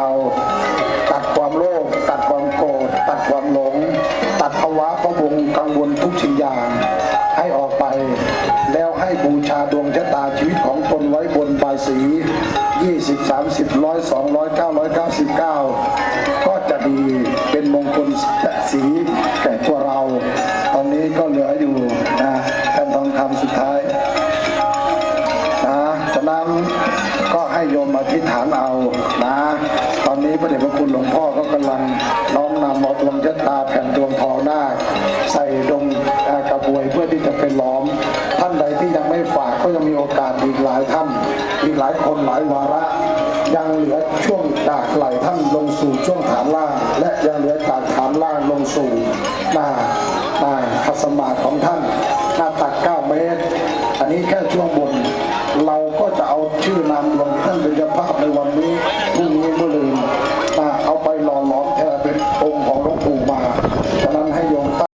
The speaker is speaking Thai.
เอาตัดความโลภตัดความโกรธตัดความหลง ตัดภาวะพะวงกังวลทุกสิ่งอย่าง ให้ออกไป แล้วให้บูชาดวงชะตาชีวิตของตนไว้บนใบายสี 20 30ร้อย200 999 ก็จะดีเป็นมงคลสีแก่ตัวเรา ตอนนี้ก็เหลืออยู่นะแผ่นทองคำสุดท้ายนะฉะนั้น ก็ให้โยมอธิษฐานเอานะ ตอนนี้พระเดชพระคุณหลวงพ่อก็กำลังน้อมนำเอาดวงชะตาแผ่นดวงทองหน้า ใส่ดงกระบวยเพื่อที่จะเป็นล้อม ท่านใดที่ยังไม่ฝากก็ยังมีโอกาสอีกหลายท่าน อีกหลายคนหลายวาระ ยังเหลือช่วงจากไหลท่านลงสู่ช่วงฐานล่าง และยังเหลือจากฐานล่างลงสู่หน้าหน้าคัสมาของท่านหน้าตัก9เมตร อันนี้แค่ช่วงบนาก็จะเอาชื่อนามหลวงท่านเป็นเจ้าภาพในวันนี้